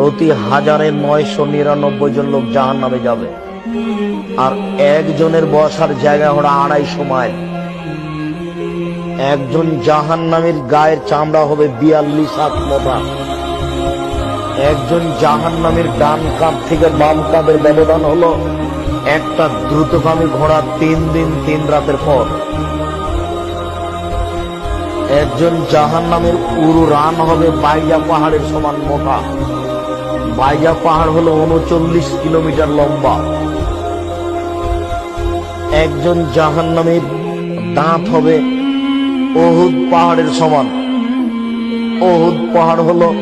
প্রতি হাজারে নয়শো নিরানব্বই জন লোক জাহান নামে যাবে। আর একজনের বসার জায়গা হলো আড়াইশো মাইল। একজন জাহান নামের গায়ের চামড়া হবে বিয়াল্লিশ হাত মোটা। একজন জাহান নামের ডান কাপ থেকে বাম কাঁধের ব্যবধান হলো একটা দ্রুতগামী ঘোড়া তিন দিন তিন রাতের পর। একজন জাহান নামের উরু রান হবে বাইজা পাহাড়ের সমান মোটা। বাইজা পাহাড় হলো উনচল্লিশ কিলোমিটার লম্বা। একজন জাহান নামের দাঁত হবে অহুদ পাহাড়ের সমান। অহুদ পাহাড় হলো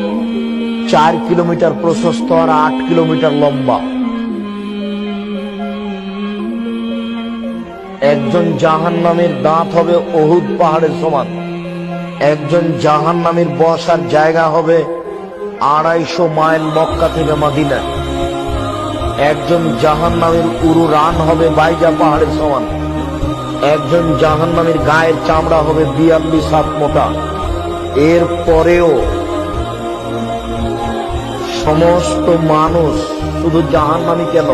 চার কিলোমিটার প্রশস্ত আর আট কিলোমিটার লম্বা। একজন জাহান নামের দাঁত হবে অহুদ পাহাড়ের সমান। একজন জাহান নামের বসার জায়গা হবে আড়াইশো মাইল মক্কা থেকে মাদিনা। একজন জাহান নামের উরু রান হবে বাইজা পাহাড়ের সমান। একজন জাহান নামের গায়ের চামড়া হবে বিয়াল্লিশ হাত মোটা। এর পরেও সমস্ত মানুষ শুধু জাহান নামি কেন?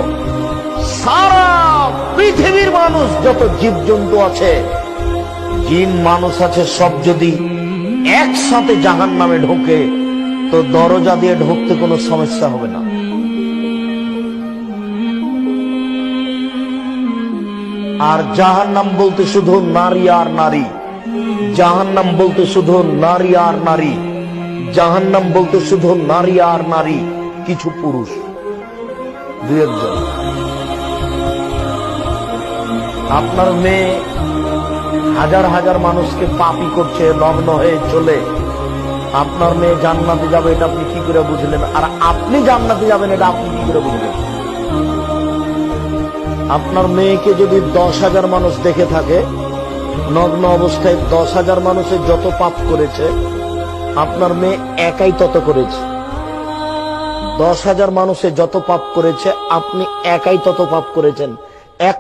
সারা পৃথিবীর মানুষ যত জীবজন্তু আছে, জিন মানুষ আছে সব যদি একসাথে জাহান নামে ঢোকে তো দরজা দিয়ে ঢুকতে কোনো সমস্যা হবে না। আর জাহান নাম বলতে শুধু নারী আর নারী। জাহান নাম বলতে শুধু নারী আর নারী। জাহান নাম বলতে শুধু নারী আর নারী, কিছু পুরুষ। দুই একজন। আপনার মেয়ে হাজার হাজার মানুষকে পাপি করছে নগ্ন হয়ে চলে। আপনার মেয়ে জান্নাতে যাবে, এটা আপনি কি করে বুঝলেন? আর আপনি জান্নাতে যাবেন, এটা আপনি কি করে বুঝলেন? আপনার মেয়েকে যদি দশ হাজার মানুষ দেখে থাকে, নগ্ন অবস্থায় দশ হাজার মানুষের যত পাপ করেছে, আপনার মেয়ে একাই তত করেছে। দশ হাজার মানুষে যত পাপ করেছে, আপনি একাই তত পাপ করেছেন। এক